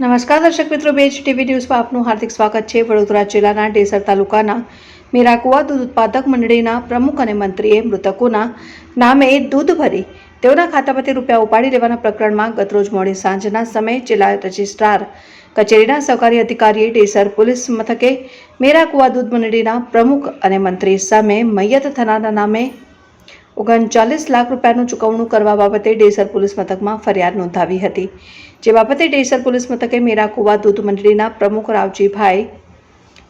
નમસ્કાર દર્શક મિત્રો બેચ ટીવી ન્યૂઝમાં આપનું હાર્દિક સ્વાગત છે. વડોદરા જિલ્લાના ડેસર તાલુકાના મીરાકુવા દૂધ ઉત્પાદક મંડળીના પ્રમુખ અને મંત્રીએ મૃતકોના નામે દૂધ ભરી તેઓના ખાતામાંથી રૂપિયા ઉપાડી લેવાના પ્રકરણમાં ગતરોજ મોડી સાંજના સમયે જિલ્લા રજિસ્ટ્રાર કચેરીના સહકારી અધિકારીએ ડેસર પોલીસ મથકે મેરાકુવા દૂધ મંડળીના પ્રમુખ અને મંત્રી સામે મૈયત થનારના નામે ઓગણચાલીસ લાખ રૂપિયાનું ચૂકવણું કરવા બાબતે ડેસર પોલીસ મથકમાં ફરિયાદ નોંધાવી હતી. જે બાબતે ડેસર પોલીસ મથકે મેરાકુવા દૂધ મંડળીના પ્રમુખ રાવજીભાઈ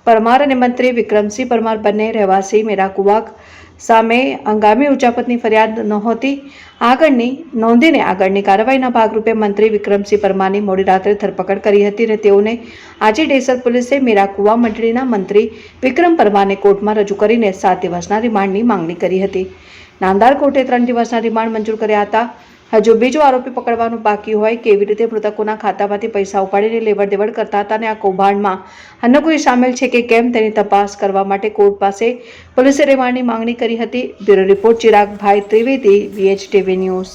પરમાર અને મંત્રી વિક્રમસિંહ પરમાર બંને રહેવાસી મેરાકુવા સામે હંગામી ઉચાપતની ફરિયાદ નહોતી. આગળની નોંધીને આગળની કાર્યવાહીના ભાગરૂપે મંત્રી વિક્રમસિંહ પરમારની મોડી રાત્રે ધરપકડ કરી હતી અને તેઓને આજે ડેસર પોલીસે મેરાકુવા મંડળીના મંત્રી વિક્રમ પરમારને કોર્ટમાં રજૂ કરીને સાત દિવસના રિમાન્ડની માંગણી કરી હતી. નામદાર કોર્ટે ત્રણ દિવસના રિમાન્ડ મંજૂર કર્યા હતા. હજુ બીજો આરોપી પકડવાનું બાકી હોય, કેવી રીતે મૃતકોના ખાતામાંથી પૈસા ઉપાડીને લેવડ દેવડ કરતા હતા અને આ કૌભાંડમાં અન્ય સામેલ છે કે કેમ તેની તપાસ કરવા માટે કોર્ટ પાસે પોલીસે રિમાન્ડની માંગણી કરી હતી. બ્યુરો રિપોર્ટ, ચિરાગભાઈ ત્રિવેદી વીએચ ટીવી ન્યૂઝ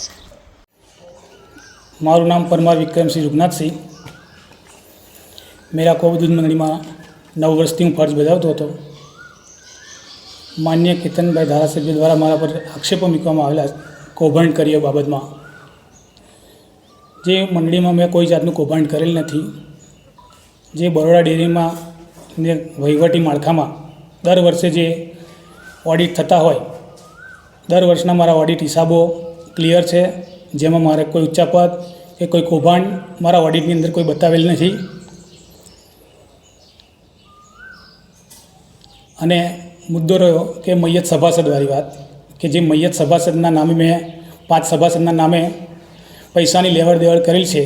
મારું નામ પરમાર વિક્રમસિંહ રૂગનાથસિંહ મેરા કોવિડ દૂધ મંડળીમાં નવ વર્ષથી હું ફરજ બજાવતો હતો. માન્ય કેતનભાઈ ધારાસભ્ય દ્વારા મારા પર આક્ષેપો મૂકવામાં આવેલા, કૌભાંડ કર્યો બાબતમાં જે મંડળીમાં મેં કોઈ જાતનું કૌભાંડ કરેલ નથી. જે બરોડા ડેરીમાં ને વહીવટી માળખામાં દર વર્ષે જે ઓડિટ થતા હોય, દર વર્ષના મારા ઓડિટ હિસાબો ક્લિયર છે. જેમાં મારે કોઈ ઉચ્ચાપદ કે કોઈ કૌભાંડ મારા ઓડિટની અંદર કોઈ બતાવેલ નથી. અને મુદ્દો રહ્યો કે મૈયત સભાસદવાળી વાત, કે જે મૈયત સભાસદના નામે મેં પાંચ સભાસદના નામે પૈસાની લેવડ દેવડ કરેલ છે.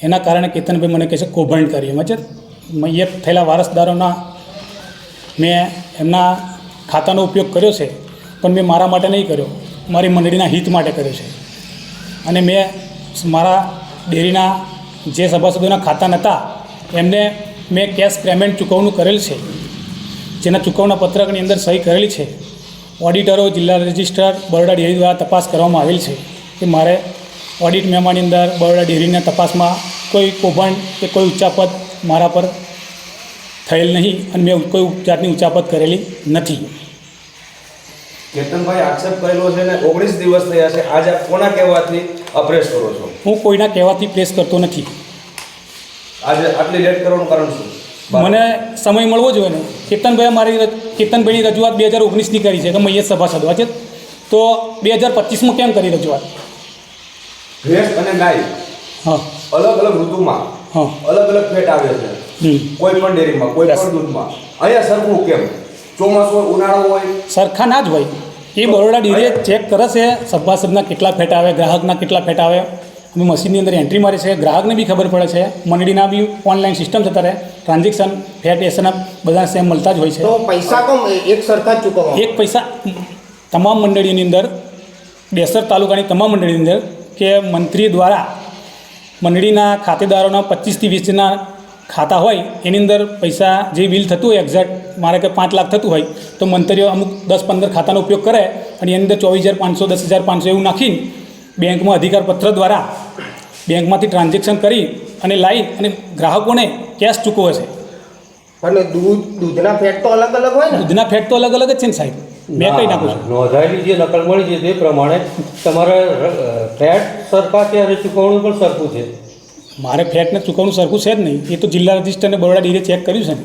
એના કારણે કેતનભાઈ મને કહે છે, કૌભાંડ કર્યું. મચે મૈયત થયેલા વારસદારોના મેં એમના ખાતાનો ઉપયોગ કર્યો છે, પણ મેં મારા માટે નહીં કર્યો. મારી મંડળીના હિત માટે કર્યો છે. અને મેં મારા ડેરીના જે સભાસદોના ખાતા નહોતા એમને મેં કેશ પેમેન્ટ ચૂકવણું કરેલ છે. જેના ચૂકવણા પત્રકની અંદર સહી કરેલી છે. ઓડિટરો, જિલ્લા રજિસ્ટ્રાર, બરોડા ડેરી દ્વારા તપાસ કરવામાં આવેલ છે. કે મારે ઓડિટ મેમાની અંદર બરોડા ડેરીના તપાસમાં કોઈ કૌભાંડ કે કોઈ ઉચ્ચાપત મારા પર થયેલ નહીં અને મેં કોઈ જાતની ઉચ્ચાપત કરેલી નથી. કેતનભાઈ આક્ષેપ કરેલો છે ને ઓગણીસ દિવસ થયા છે. આજે કોના કહેવાથી અપ્રેસ કરો છો? હું કોઈના કહેવાથી પ્રેસ કરતો નથી. આજે આટલી લેટ કરવાનું કારણ શું? મને સમય મળવો જોઈએ ને. કેતનભાઈએ મારી કેતનભાઈની રજૂઆત બે હજાર ઓગણીસની કરી છે. કે મૈયત સભાસદ છે તો બે હજાર પચીસમાં કેમ કરી રજૂઆત? ભેંસ અને ગાય હા. અલગ અલગ ઋતુમાં હા. અલગ અલગ ફેટ આવે છે. હમ. કોઈ પણ ડેરીમાં કોઈ. પણ દૂધમાં. અહીંયા સરખું કેમ? ચોમાસું હોય ઉનાળો હોય. સરખા ના જ હોય. એ બરોડા ડેરીએ ચેક કરે છે સભાસદના કેટલા ફેટ આવે ગ્રાહકના કેટલા ફેટ આવે. અમે મશીનની અંદર એન્ટ્રી મારી છે. ગ્રાહકને બી ખબર પડે છે. મંડળીના બી ઓનલાઈન સિસ્ટમ છે ત્યારે ટ્રાન્ઝેક્શન ફેટ એસન બધા સેમ મળતા જ હોય છે. તો પૈસા કેમ એક સરખા જ ચૂકવવા? એક પૈસા તમામ મંડળીની અંદર બેસર તાલુકાની તમામ મંડળીની અંદર કે મંત્રી દ્વારા મંડળીના ખાતેદારોના પચીસથી વીસના ખાતા હોય એની અંદર પૈસા જે બિલ થતું હોય એક્ઝેક્ટ મારે કે પાંચ લાખ થતું હોય તો મંત્રીઓ અમુક દસ પંદર ખાતાનો ઉપયોગ કરે અને એની અંદર ચોવીસ હજાર પાંચસો દસ હજાર પાંચસો એવું નાખીને બેંકમાં અધિકાર પત્ર દ્વારા બેંકમાંથી ટ્રાન્ઝેક્શન કરી અને લાવી અને ગ્રાહકોને કેશ ચૂકવે છે. અને દૂધ દૂધના ફેટ તો અલગ અલગ હોય ને? દૂધના ફેટ તો અલગ અલગ જ છે ને સાહેબ. મેં કહી નાખું છું નોંધાયેલી જે નકલ મળી છે તે પ્રમાણે તમારે ફ્લેટ સરખા છે અને ચૂકવણું પણ સરખું છે. મારે ફ્લેટને ચૂકવણું સરખું છે જ નહીં. એ તો જિલ્લા રજિસ્ટરને બરોડા ડીરે ચેક કર્યું છે ને.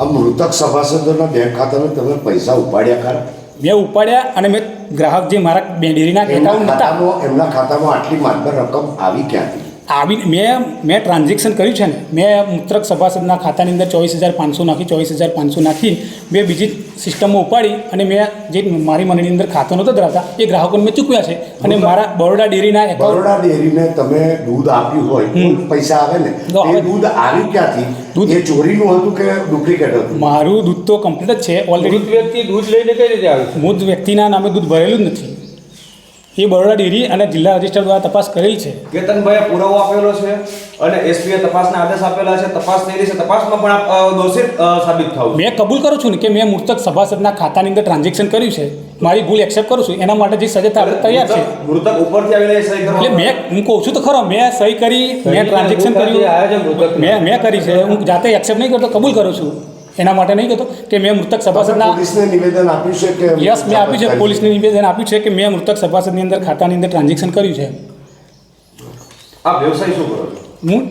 આ મૃતક સભાસદોના બેંક ખાતામાં તમે પૈસા ઉપાડ્યા ખરા? મેં ઉપાડ્યા અને મેં ગ્રાહક જે મારા બે ડેરીના એકાઉન્ટ હતા. એમના ખાતામાં આટલી માત્ર રકમ આવી ક્યાંથી? આવી મેં મેં ટ્રાન્ઝેક્શન કર્યું છે ને મેં મૂત્રક સભાસદના ખાતાની અંદર ચોવીસ હજાર પાંચસો નાખી ચોવીસ હજાર પાંચસો નાખી મેં બીજી સિસ્ટમમાં ઉપાડી અને મેં જે મારી મનની અંદર ખાતો નહોતો ધરાવતા એ ગ્રાહકોને મેં ચૂકવ્યા છે. અને મારા બરોડા ડેરીના બરોડા ડેરીને તમે દૂધ આપ્યું હોય પૈસા આવે ને. એ દૂધ આવ્યું ક્યાંથી? દૂધ- એ ચોરીનું હતું કે ડુપ્લિકેટ હતું? મારું દૂધ તો કમ્પ્લીટ જ છે ઓલરેડી વ્યક્તિ દૂધ લઈને કઈ રીતે આવ્યું મૂળ વ્યક્તિના નામે દૂધ ભરેલું જ નથી. એ બરોડા ડેરી અને જિલ્લા રજિસ્ટર દ્વારા તપાસ કરેલ છે. કેતનભાઈએ પુરાવો આપેલો છે અને એસપીએ તપાસના આદેશ આપેલા છે. તપાસ થયેલી છે. તપાસમાં પણ આપ દોષિત સાબિત થાવ મેં કબૂલ કરું છું ને કે મેં મૃતક સભાસદના ખાતાની અંદર ટ્રાન્ઝેક્શન કર્યું છે. મારી ભૂલ એક્સેપ્ટ કરું છું. એના માટે જે સજા આપણે તૈયાર છે મૃતક- ઉપરથી આવીને સહી કરવા એટલે મેં હું કહું છું તો ખરો મેં સહી કરી મેં ટ્રાન્ઝેક્શન. કર્યું. મેં મેં કરી છે. હું જાતે એક્સેપ્ટ નહીં કરતો કબૂલ કરું છું. એના માટે નહીં કહેતો કે મેં મૃતક સભાસદના પોલીસને નિવેદન આપ્યું છે કે યસ મેં આપ્યું છે. પોલીસને નિવેદન આપ્યું છે કે મેં મૃતક સભાસદની અંદર ખાતાની અંદર ટ્રાન્ઝેક્શન કર્યું છે. આપ વ્યવસાય શું કરો હું?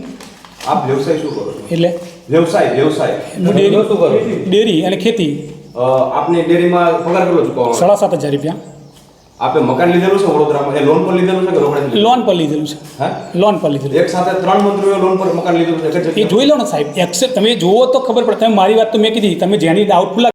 આપ વ્યવસાય શું કરો એટલે? વ્યવસાય વ્યવસાય. હું ડેરી. શું કરો ડેરી અને ખેતી. આપની ડેરીમાં પગાર કેટલો ચૂકવવાનો? સાડા સાત હજાર રૂપિયા. આપે મકાન લીધેલું છે વડોદરામાં? એ લોન પર લીધેલું છે કે રોકડે લોન પર લીધેલું છે. હા? લોન પર લીધેલું એક સાથે ત્રણ મંત્રીઓ લોન પર મકાન લીધેલું છે. એ જોઈ લો ને સાહેબ એક્સેપ્ટ તમે જુઓ તો ખબર પડે. તમે મારી વાત તો મેં કીધી. તમે જેની ડાઉટફુલ